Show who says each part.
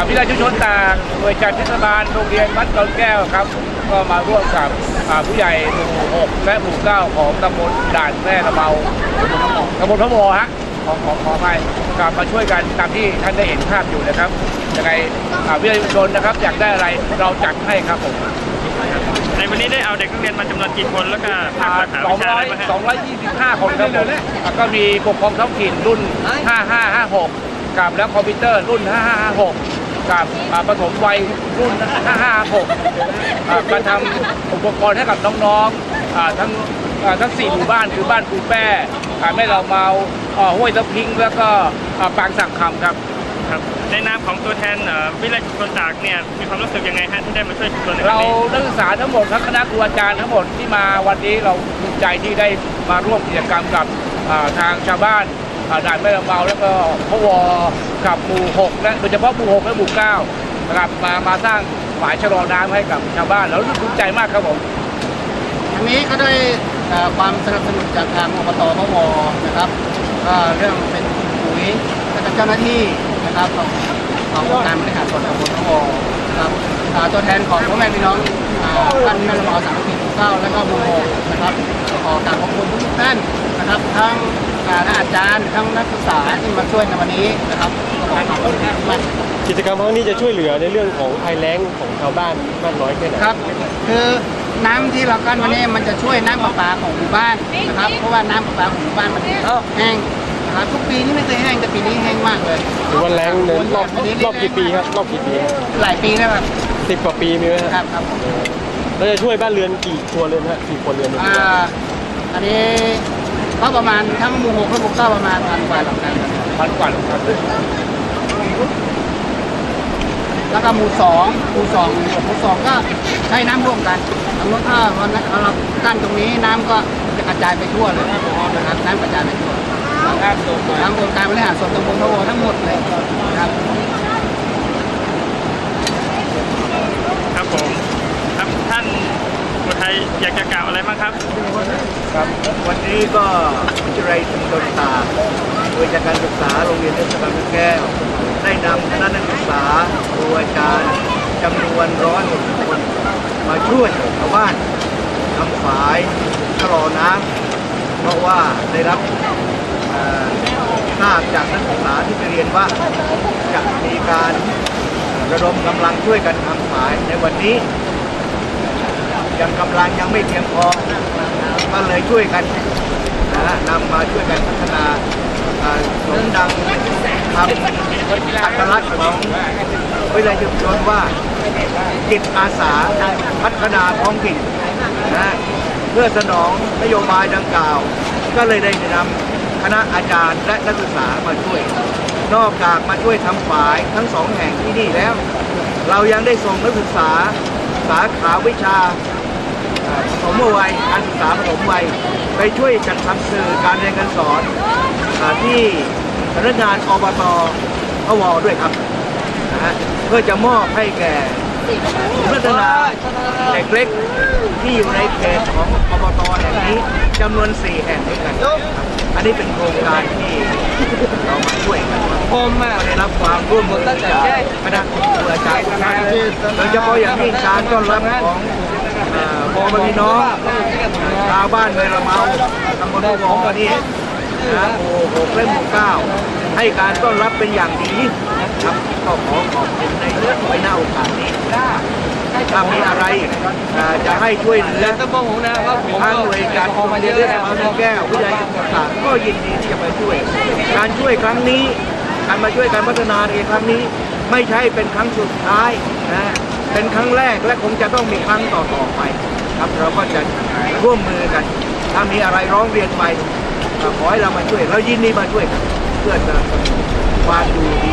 Speaker 1: กับวิทยาชุมชนต่างหน่วยจากเทศบาลโรงเรียนวัดดอนแก้วครับ ก็มาร่วมกับอ่าผู้ใหญ่หมู่หกและหมู่เก้าของตำบลด่านแม่ระเบาตำบลพระโมฮะขอขอขอไปกลับมาช่วยกันตามที่ท่านได้เห็นภาพอยู่นะครับยังไงอ่าวิทยาชุมชนนะครับ อยากได้อะไรเราจัดให้ครับผม
Speaker 2: ในวันนี้ได้เอาเด็กนักเรียนมาจำนวนกี่คนแล้วก็ภาคสาขา
Speaker 1: สอ
Speaker 2: วิ
Speaker 1: ง
Speaker 2: ชา
Speaker 1: ร้
Speaker 2: อะ
Speaker 1: อ
Speaker 2: ไร
Speaker 1: ย
Speaker 2: บ้างฮะ
Speaker 1: สองร้อยยี่สิบห้าคนครับผมแล้วก็มีปกครองท้องถิ่นรุ่น 5556 กับแล้วคอมพิวเตอร์รุ่น 5556 กับอ่าปฐมวัยรุ่น 5556อ่ามาทำอุปกรณ์ให้กับน้องๆอ่าทั้งอ่าทั้งสี่หมู่บ้านคือบ้านปูแป้อ่าแม่เราเมาอ่าห้วยตะพิง แล้วก็อ่าปางสักคำครับ
Speaker 2: ครับในนามของตัวแทนเอ่อวิทยาชุมชนตากเนี่ยมีความรู้สึกยังไงฮะที่ได้มาช่วยชุมชนในครั้
Speaker 1: เรา
Speaker 2: งนี้
Speaker 1: นักศึกษาทั้งหมดทั้งคณะครูอาจารย์ทั้งหมดที่มาวันนี้เราภูมิใจที่ได้มาร่วมกิจกรรมกับอ่าทางชาวบ้านอ่า ด่านแม่ลำเมาแล้วก็พวกับหมู่หกและโดยเฉพาะหมู่หกและหมู่เก้านะครับมามาสร้างฝายชะลอน้ำให้กับชาวบ้านแล้วรู้สึกภูมิใจมากครับผม
Speaker 3: อันนี้ก็ได้ความสนับสนุนจากทางอบตพวนะครับก็เรื่องเป็นปุ๋ยและเป็เจ้าหน้าที่นะครับของของการบริหารส่วนตำบลพวนะครับตัวแทนของพ่อแม่พี่น้องท่านแม่ละเมาสามสิบเก้าและก็หมู่หกนะครับขอกราบขอบคุณทุกท่าน นะครับทั้งอ่าอาจารย์ทั้งนักศึกษาที่มาช่วยในวันนี้นะครับก็ขอขอบคุณมาก
Speaker 4: กิจกรรมครั้งนี้จะช่วยเหลือในเรื่องของภัยแล้งของชาวบ้านมากน้อยแค่ไหน
Speaker 3: ครับ คือน้ำที่เรากั้นวันนี้มันจะช่วยน้ำประปาของหมู่บ้านนะครับเพราะว่าน้ำประปาของหมู่บ้านมันแห้งนะครับทุกปีนี่ไม่เคยแห้งแต่ปีนี้แห้งมากเลย
Speaker 4: หรือว่าแล้งในรอบรอบกี่ปีครับรอบกี่ปีครับ
Speaker 3: หลายปีแล้วครับ
Speaker 4: สิบกว่าปีมีไหม
Speaker 3: ค
Speaker 4: ค
Speaker 3: รั
Speaker 4: รับบ
Speaker 3: ครับ
Speaker 4: เราจะช่วยบ้านเรือนกี่ครัวเรือนฮะกี่ครัวเรือน
Speaker 3: อ่าอันนี้ ก็ประมาณทั้งหมูหกและหมูเก้าประมาณพันกว่าหลังนั้น
Speaker 1: พันกว่าครับ
Speaker 3: แล้วก็หมูสองหมูสองหมูสองก็ใช้น้ำร่วมกันสมมติถ้าวันนั้นเรากั้นตรงนี้น้ำก็จะกระจายไปทั่วเลยนะครับน้ำกระจายไปทั่ว
Speaker 1: ครับตัว
Speaker 3: ทั้งองค์การบริหารส่วนตำบลพะโวทั้งหมดเลยครับ
Speaker 2: ครับผม อยอยากจะกล่าวอะไรบ้างครับ
Speaker 5: ครับ วันนี้ก็วิทยาลัยชุมชนตาโดยจากการศึกษาโรงเรียนเทศบาลแก้ว ได้นำคณะนักศึกษาครูอาจารย์จำนวนร้อยหกคน มาช่วยชาวบ้านทำฝายชะลอน้ำเพราะว่าได้รับทราบจากนักศึกษาที่ไปเรียนว่าจะมีการระดมกำลังช่วยกันทำฝายในวันนี้ ยังกำลังยังไม่เพียงพอก็เลยช่วยกันนะฮะนำมาช่วยกันพัฒนาสมดังทำอัตลักษณ์ของวิทยาชุมชนว่าจิตอาสาพัฒนาท้องถิ่นนะเพื่อสนองนโยบายดังกล่าว ก็เลยได้นำคณะอาจารย์และนักศึกษามาช่วย นอกจากมาช่วยทำฝ่ายทั้งสองแห่งที่นี่แล้ว เรายังได้ส่งนักศึกษาสาขาวิชา ปฐมวัยการศึกษาปฐมวัยไปช่วยจัดทำสื่อการเรียนการสอนอาที่สำนักงานอบตพวด้วยครับนะฮะเพื่อจะมอบให้แก่ศูนย์พัฒนาเด็กเล็กที่อยู่ในเขตของอบตแห่งนี้จำนวน 4 แห่งด้วยกันครับอันนี้เป็นโครงการที่เรามาช่วยกันผมได้รับความร่วมมือจากคณะครูอาจารย์ทุกท่านโดยเฉพาะอย่างยิ่งการต้อนรับของอ่า พอมาพี่น้องชาวบ้านเมละเมาตำบลพวงวันนี้นะโอ้โหเล่มหมู่เก้าให้การต้อนรับเป็นอย่างดีครับก็ขอขอบคุณในเรื่องไว้หน้าโอกาสนี้ถ้ามีอะไรจะให้ช่วยเหลือทางหน่วยการของมาเรื่องมาเรื่องแก้ววิทยาลัยต่างก็ยินดีที่จะมาช่วย การช่วยครั้งนี้ การมาช่วยการพัฒนาในครั้งนี้ ไม่ใช่เป็นครั้งสุดท้ายนะ เป็นครั้งแรกและคงจะต้องมีครั้งต่อๆไป ครับเราก็จะร่วมมือกัน ถ้ามีอะไรร้องเรียนไปขอให้เรามาช่วยเรายินดีมาช่วยเพื่อจะคาดูดี